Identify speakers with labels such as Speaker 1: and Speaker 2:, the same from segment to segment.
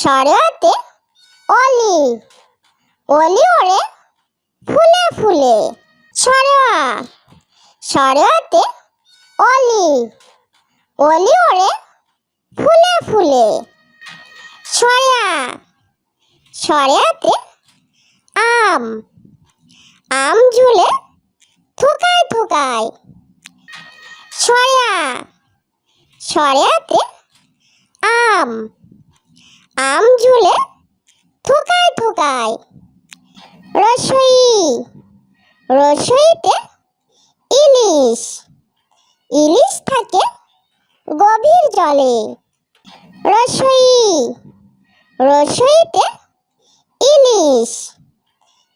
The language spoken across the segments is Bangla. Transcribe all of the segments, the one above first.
Speaker 1: সরেয়াতে অলি। অলি ওরে ফুলে ফুলে। সরেয়া সরেয়াতে অলি। অলি ওরে ফুলে ফুলে। সরেয়া সরেয়াতে আম। আম ঝুলে থোকায় থোকায়। সরেয়া সরেয়াতে আম। আম ঝুলে থোকায় থোকায়। রসই, রসইতে ইলিশ। ইলিশ থাকে গভীর জলে। রসই, রসইতে ইলিশ।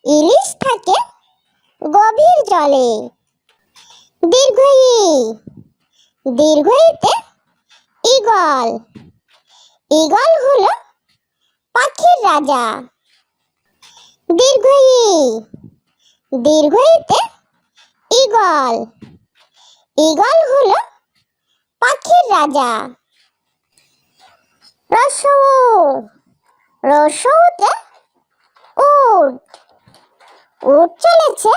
Speaker 1: ইলিশ থাকে গভীর জলে। দীর্ঘই, দীর্ঘইতে ঈগল। ঈগল হলো পাখির রাজা। দীর্ঘই দীর্ঘইতে ঈগল। ঈগল হলো পাখির রাজা। রসৌ। রসৌতে উট। উট চলেছে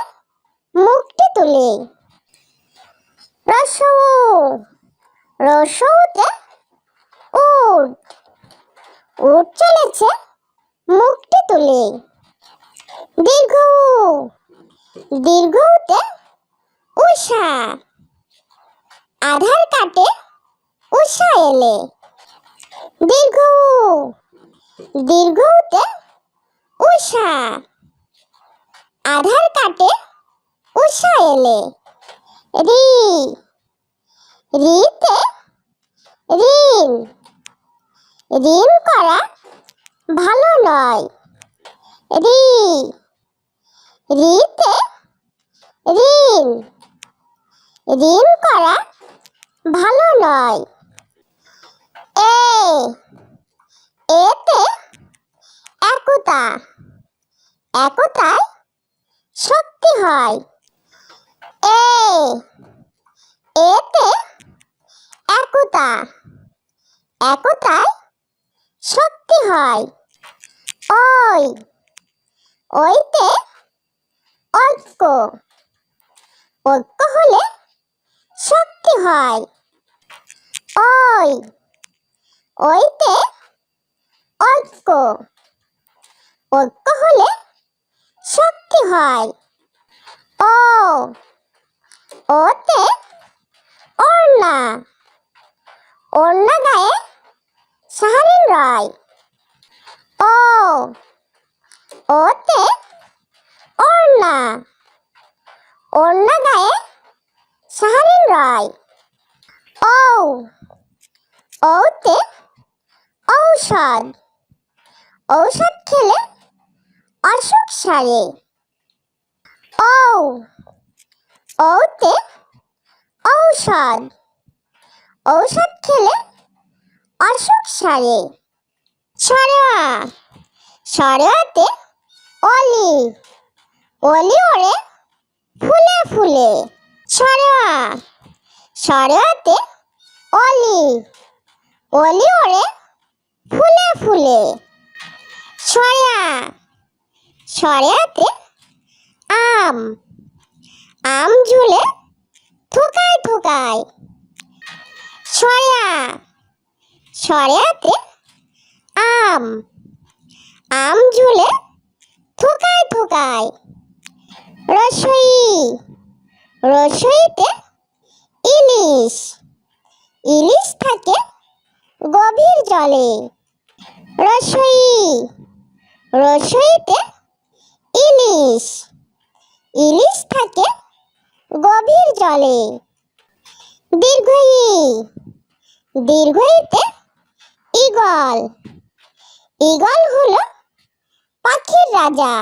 Speaker 1: মুখটি তুলে। রসৌ। রসৌতে উট। উট চলেছে, মুখটি তুলে। দীর্ঘ দীর্ঘতে উষা আধার কাটে উষা এলে। দীর্ঘ দীর্ঘতে উষা আধার কাটে উষা এলে। রি। রিতে ঋণ ঋণ করা ভালো নয়। রি ঋণ ঋণ করা ভালো নয়। এতে একতা, একতায় শক্তি হয়। এতে একতা, একতায় শক্তি হয়। ওই, ওইতে ঐক্য। ঐক্য হলে শক্তি হয়। ওই, ওইতে ঐক্য। ঐক্য হলে শক্তি হয়। ও, ওতে ওড়না। ওড়না গায়ে সাহারিন রয় ও ওতে ওড়না। ওড়না গায়ে সাহারিন রয়। ও ওতে ঔষধ। ঔষধ খেলে অসুখ সারে। ও ওতে ঔষধ। ঔষধ খেলে অসুখ সারে। সরেয়া সরেয়াতে অলি। অলি ওরে ফুলে ফুলে। সরেয়া সরেয়াতে অলি। অলি ওরে ফুলে ফুলে। সরেয়া। সরেয়াতে আম। আম ঝুলে থোকায় থোকায়। সরেয়া। সরেয়াতে আম। আম ঝুলে থোকায় থোকায়। রসই, রসইতে ইলিশ। ইলিশ থাকে গভীর জলে। রসই, রসইতে ইলিশ। ইলিশ থাকে গভীর জলে। দীর্ঘই, দীর্ঘইতে ঈগল ঈগল হলো পাখির রাজা।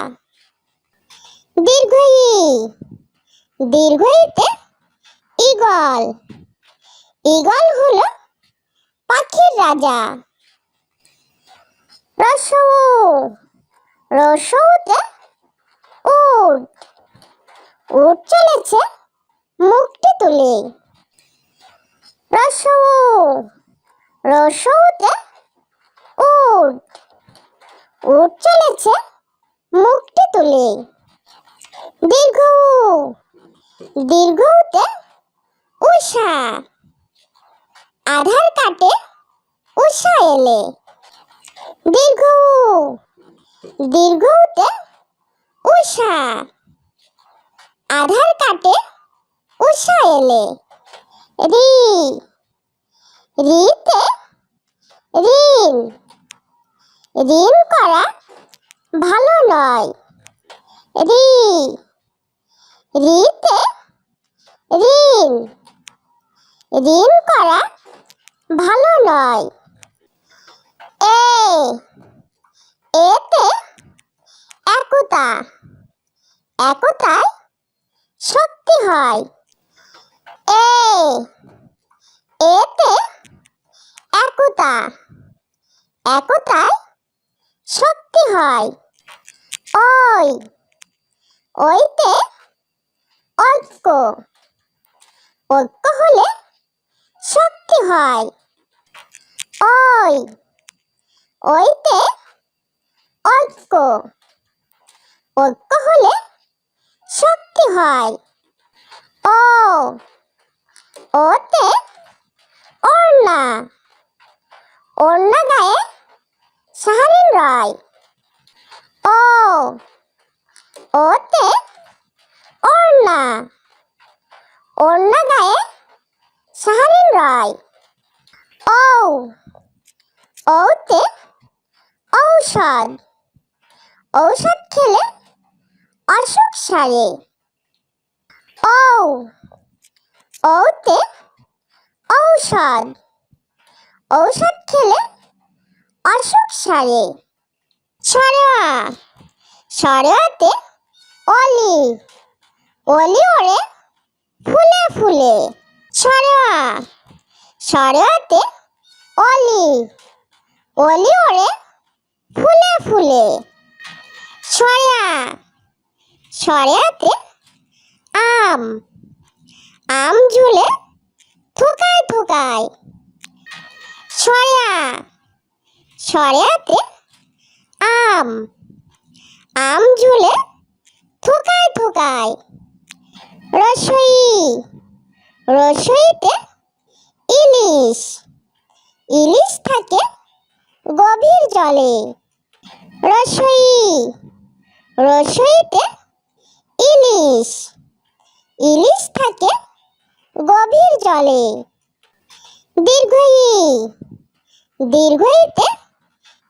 Speaker 1: দীর্ঘই দীর্ঘইতে ঈগল। ঈগল হলো পাখির রাজা। রসৌ। রসৌতে উট। উট চলেছে মুখটি তুলে। রসৌ। রসৌতে উট। উঠ চলেছে মুখটি তুলে দীর্ঘ উ, দীর্ঘ উতে উষা আধার কাটে উষা এলে। দীর্ঘ উ, দীর্ঘ উতে উষা আধার কাটে উষা এলে। রি রিতে ঋণ। ঋণ করা ভালো নয়। রি। রিতে। ঋণ ঋণ করা ভালো নয়। এ। এতে একতা। একতায় শক্তি হয়। এ। এতে একতা। একতায় শক্তি হয়। ওই, ওইতে ঐক্য। ঐক্য হলে শক্তি হয়। ওই, ওইতে ঐক্য। ঐক্য হলে শক্তি হয়। ও, ওতে ওড়না। ওড়না গায়ে সাহারিন রয়। ও, ওতে ওড়না ওড়না গায়ে সাহারিন রয়। ও, ওতে ঔষধ। ঔষধ খেলে অসুখ সারে। ও, ওতে ঔষধ। ঔষধ খেলে অসুখ সারে। সরেয়া। সরেয়াতে অলি। অলি ওড়ে ফুলে ফুলে। সরেয়া। সরেয়াতে অলি। অলি ওড়ে ফুলে ফুলে। সরেয়া। সরেয়াতে আম। আম ঝুলে থুকায় থুকায়। সরেয়া। সরেয়াতে আম। আম ঝুলে থুকায় থুকায় রসই। রসইতে ইলিশ। ইলিশ থাকে গভীর জলে। রসই। রসইতে ইলিশ। ইলিশ থাকে গভীর জলে। দীর্ঘই। দীর্ঘইতে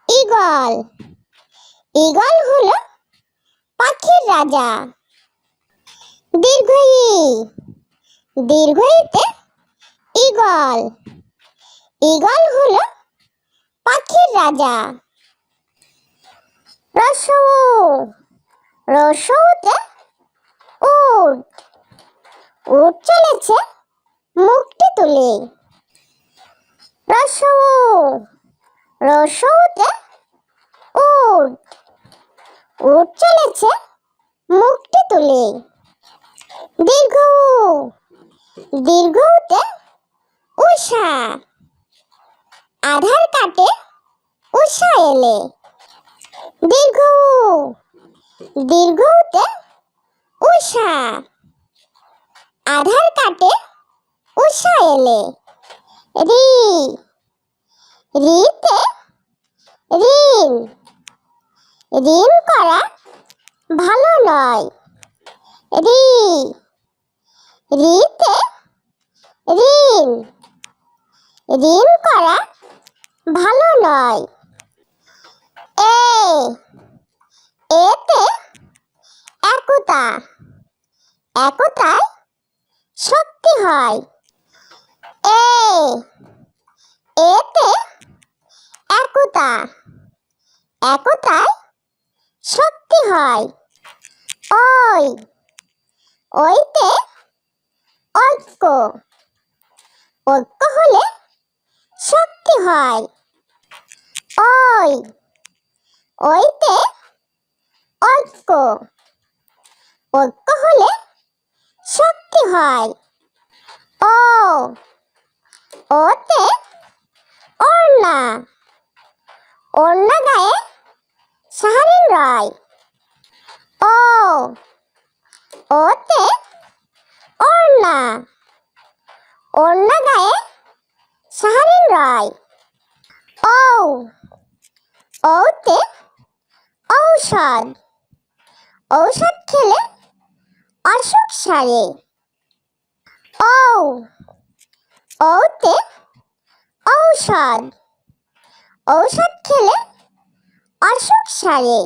Speaker 1: ঈগল। ঈগল হলো পাখির রাজা। দীর্ঘই দীর্ঘইতে ঈগল। ঈগল হলো পাখির রাজা। রসৌ। রসৌতে উট। উট চলেছে মুখটি তুলে রসৌ। রসৌতে উট। উট চলেছে মুখটি তুলে। দীর্ঘ দীর্ঘতে উষা আধার কাটে উষা এলে। দীর্ঘ দীর্ঘতে উষা আধার কাটে উষা এলে। রি। রিতে ঋণ ঋণ করা ভালো নয়। রি। রিতে ঋণ ঋণ করা ভালো নয়। এ। এতে একতা। একতায় শক্তি হয়। এ। এতে একতা। একতায় শক্তি হয়। ওই, ওইতে ঐক্য। ঐক্য হলে শক্তি হয়। ওই, ওইতে ঐক্য। ঐক্য হলে শক্তি হয়। ও, ওতে ওড়না ওড়না গায়ে সাহারিন রয়। ও, ওতে ওড়না ওড়না গায়ে সাহারিন রয়। ও, ওতে ঔষধ। ঔষধ খেলে অসুখ সারে। ও, ওতে ঔষধ। ঔষধ খেলে অসুখ সারে।